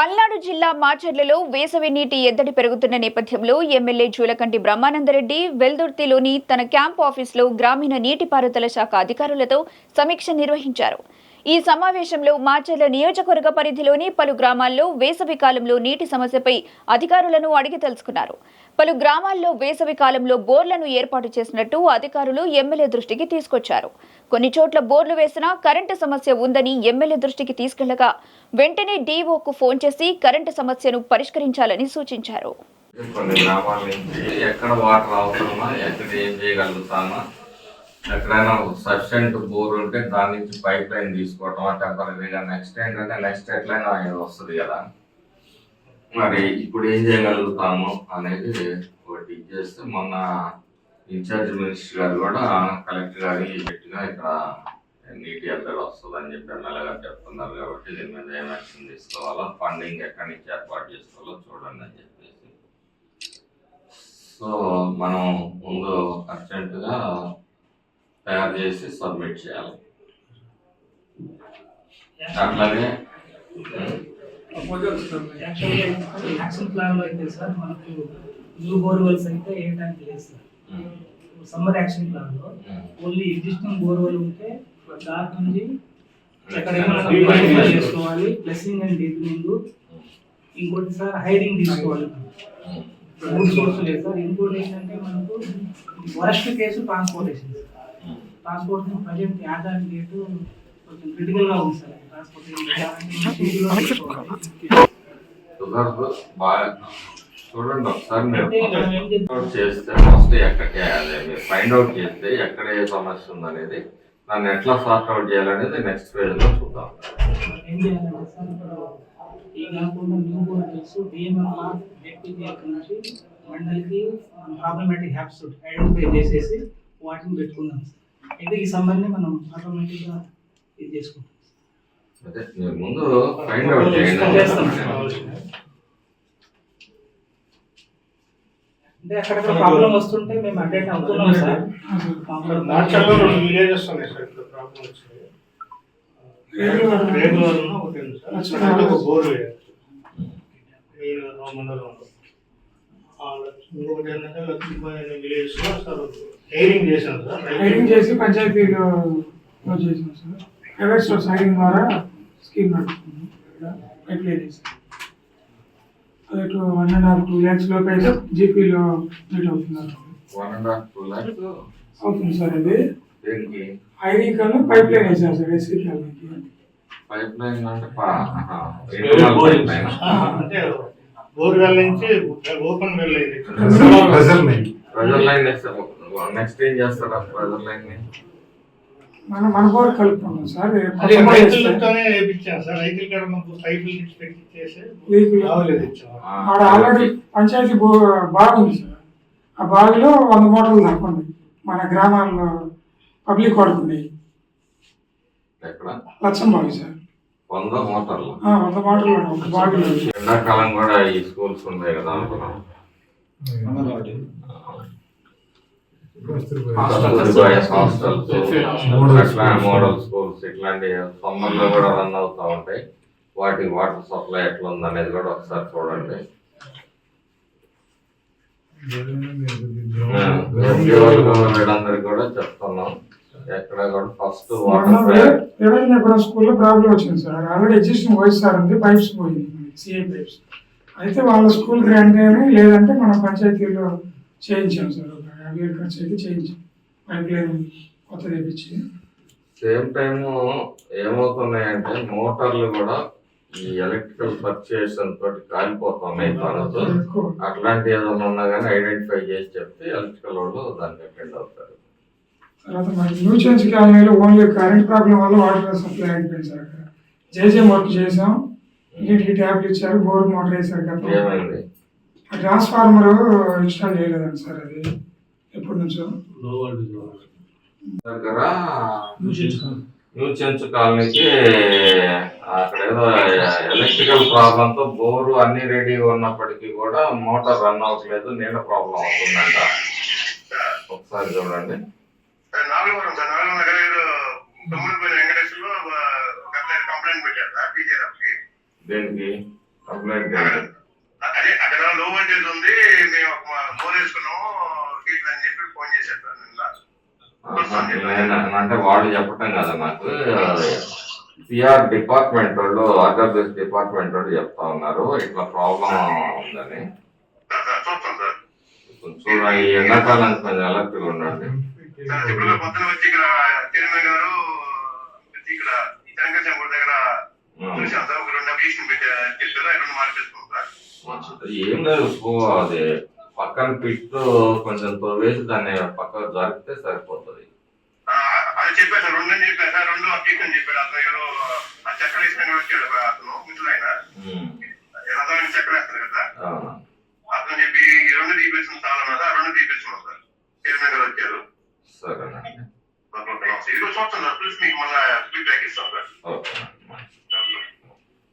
పల్నాడు జిల్లా మాచర్లలో వేసవి నీటి ఎద్దడి పెరుగుతున్న నేపథ్యంలో ఎమ్మెల్యే జూలకంటి బ్రహ్మానందరెడ్డి వెల్దుర్తిలోని తన క్యాంప్ ఆఫీసులో గ్రామీణ నీటిపారుదల శాఖ అధికారులతో సమీక్ష నిర్వహించారు. ఈ సమావేశంలో మాచర్ల నియోజకవర్గ పరిధిలోని పలు గ్రామాల్లో వేసవి కాలంలో నీటి సమస్యపై అధికారులను అడిగి తెలుసుకున్నారు. పలు గ్రామాల్లో వేసవి కాలంలో బోర్లను ఏర్పాటు చేసినట్టు అధికారులు ఎమ్మెల్యే దృష్టికి తీసుకొచ్చారు. కొన్ని చోట్ల బోర్లు వేసినా కరెంటు సమస్య ఉందని ఎమ్మెల్యే దృష్టికి తీసుకెళ్ళగా వెంటనే డీఓకు ఫోన్ చేసి కరెంటు సమస్యను పరిష్కరించాలని సూచించారు. కొన్ని గ్రామాల నుంచి ఎక్కడ వాటర్ ఎక్కడ ఏం చేయగలుగుతామా ఎక్కడైనా సఫిషియంట్ బోర్ ఉంటే దాని నుంచి పైప్ లైన్ తీసుకోవటం టెంపరీగా నెక్స్ట్ ఏంటంటే నెక్స్ట్ ఎట్లయినా వస్తుంది కదా. మరి ఇప్పుడు ఏం చేయగలుగుతాము అనేది ఒకటి చేస్తే మొన్న ఇన్ఛార్జ్ మినిస్టర్ గారు కూడా కలెక్టర్ గారికి పెట్టినా ఇక్కడ నీటి ఎద్దడి వస్తుందని చెప్పి ఎమ్మెల్యే చెప్తున్నారు కాబట్టి దీని మీద ఏం యాక్షన్ తీసుకోవాలో ఫండింగ్ ఎక్కడి నుంచి ఏర్పాటు చేసుకోవాలో చూడండి అని చెప్పేసి. సో మనం ముందు అర్జెంటుగా తయారు చేసి సబ్మిట్ చేయాలి. అట్లాగే యాక్షన్ ప్లాన్లో అయితే సార్ మనకు న్యూ బోర్వెల్స్ అయితే ఏ టైంకి లేదు సార్. సమ్మర్ యాక్షన్ ప్లాన్లో ఓన్లీ ఎగ్జిస్టింగ్ బోర్వెల్ ఉంటే దాని నుంచి ఎక్కడైనా చేసుకోవాలి ప్లసింగ్ అండ్ డీపింగ్ ఇంకోటి సార్ హైరింగ్ తీసుకోవాలి. మూడు సోర్స్ లేదు సార్. ఇంకోటి ఏంటంటే మనకు worst case transportation transportation present యాదారి rate కొంచెం క్రిటికల్గా ఉంది సార్. చూడండి ఒకసారి మీరు. చేస్తే ఫస్ట్ ఎక్కడ ఫైండ్ అవుట్ చేస్తే ఎక్కడ ఏ సమస్య ఉందనేది దాన్ని ఎట్లా సార్ట్ అవుట్ చేయాలనేది నెక్స్ట్ ఫేజ్లో చూద్దాం. ఈ కాకుండా న్యూ డిఎంఎంఆర్ మండలికి ప్రాబ్లమేటిక్ హ్యాప్స్ ఐడెంటిఫై చేసేసి వాటిని పెట్టుకుందాం సార్. అయితే ఈ సంబంధం మనం ఆటోమేటిక్గా ఇది చేసుకుంటాం. ముందు ఫైండ్ అవుట్ చేయండి. చేస్తాం. అంటే అక్కడ ప్రాబ్లం వస్తుంటే మేము అప్డేట్ అవుతున్నాం సార్. మార్చల్లో రెండు విలేజెస్ ఉన్నాయి సార్ ఇక్కడ ప్రాబ్లం వచ్చింది. రేగులర్ ఒకటి ఉంది సార్. అసలు ఒక బోర్ మండలంలో ఇంకొకటి ఏంటంటే లక్ష్మీబాయి అనే సార్ హైరింగ్ చేసి పంచాయతీలో లో చేసాం సార్. ప్రైవేట్ సోర్స్ హైరింగ్ ద్వారా స్కీమ్ నడుస్తుంది అప్లై చేసి అదే two one and half two lakhs లోపు అయితే జీపీలో మీట్ అవుతున్నారు. One and half two lakhs అవుతుంది సార్ అది హైరింగ్ కన్నా పైప్ లైన్ వేసారు సార్ ఎస్సీ కాలనీకి పైప్ లైన్ అంటే పా- ఆహా, internal pipe line. అంటే బోర్ వెల్ నుంచి ఓపెన్ వెల్ అయింది. ప్రెజర్ లైన్ నెక్స్ట్ ఏం చేస్తారు ఆ ప్రెజర్ లైన్ని? మనం మన కూడా కలుపుకున్నాం సార్. రైతులతోనే రైతుల కాడ మాకు పైపులు ఆడ ఆల్రెడీ పంచాయతీ బాగుంది సార్. ఆ బావిలో వంద మోటార్లు తప్పండి మన గ్రామాల్లో పబ్లిక్ వాడుకున్నాయి ఎక్కడ? లక్షం బావి సార్. వంద మోటార్లు. ఆ, వంద మోటార్లు బావిలో. ఎండాకాలం కూడా ఈ స్కూల్స్ ఉన్నాయి కదా అనుకున్నాం అట్లా మోడల్ స్కూల్స్ ఇట్లాంటి సమ్మర్లో కూడా రన్ అవుతా ఉంటాయి. వాటికి వాటర్ సప్లై ఎట్లా ఉంది అనేది కూడా ఒకసారి చూడండి. వీళ్ళందరికీ కూడా చెప్తున్నాం. ఎక్కడ కూడా ఫస్ట్ వాటర్ రెవెన్యూ స్కూల్లో ప్రాబ్లం వచ్చింది సార్. ఆల్రెడీ ఎగ్జిస్టింగ్ వైఎస్ఆర్ ఉంది పైప్స్ పోయింది సిఐ పైప్స్ అయితే వాళ్ళ స్కూల్ గ్రాంట్ కానీ లేదంటే మన పంచాయతీలో చేయించాం సార్. వేలు ఖర్చు అయితే చేయించాం. పైప్ లైన్ కొత్త తెప్పించి సేమ్ టైం ఏమవుతున్నాయంటే మోటార్లు కూడా ఈ ఎలక్ట్రికల్ పర్చేషన్ తోటి కాలిపోతున్నాయి తనతో అట్లాంటి ఏదైనా ఉన్నా కానీ ఐడెంటిఫై చేసి చెప్తే ఎలక్ట్రికల్ వాళ్ళు దాన్ని అటెండ్ అవుతారు. తర్వాత మన న్యూ చేంజ్ కాలనీలో ఓన్లీ కరెంట్ ప్రాబ్లం వల్ల వాటర్ సప్లై అయిపోయింది సార్ అక్కడ. జేజే వర్క్ చేసాం ఇంటికి ట్యాబ్లు ఇచ్చారు బోర్ మోటార్ వేసారు కదా ట్రాన్స్ఫార్మర్ ఇన్స్టాల్ చేయలేదండి సార్ అది. ఎప్పటి నుంచో? దగ్గర న్యూ చెంచు కాలనీకి అక్కడ ఏదో ఎలక్ట్రికల్ ప్రాబ్లం తో బోరు అన్ని రెడీ ఉన్నప్పటికీ కూడా మోటార్ రన్ అవ్వట్లేదు నీళ్ళ ప్రాబ్లం అవుతుందంట. ఒకసారి చూడండి. దేనికి? కంప్లైంట్ అదే అక్కడ లో వోల్టేజ్ ఉంది మేము ఒక బోర్ వేసుకున్నాము హీట్ అని చెప్పి ఫోన్ చేశారు సార్ నిన్న నేను అంటే వాళ్ళు చెప్పటం కదా నాకు సిఆర్ డిపార్ట్మెంట్ వాళ్ళు ఆర్డబ్ల్యూఎస్ డిపార్ట్మెంట్ వాళ్ళు చెప్తా ఉన్నారు. ఇట్లా ప్రాబ్లం ఉందని. కొంచెం ఈ ఎండాకాలం కొంచెం అలర్ట్గా ఉండండి. ఏం లేదు అది. పక్కన పిట్ కొంచెం తవ్వేసి దాన్ని పక్కన జరిపితే సరిపోతుంది. అది చెప్పారు సార్ రెండు అని చెప్పారు సార్ రెండు అప్లికేషన్ చెప్పారు అతను ఎవరో ఆ చక్కెర వేసుకొని వచ్చాడు అతను ముసలాయన ఉం. రథానికి చక్కెర వేస్తారు కదా. అతను చెప్పి ఈ రెండు తీపిస్తుంది చాలా ఉన్నది ఆ రెండు తీపిస్తున్నాం సార్. చైర్మన్ గారు వచ్చారు. చూస్తాను సార్ చూసి మీకు మళ్ళీ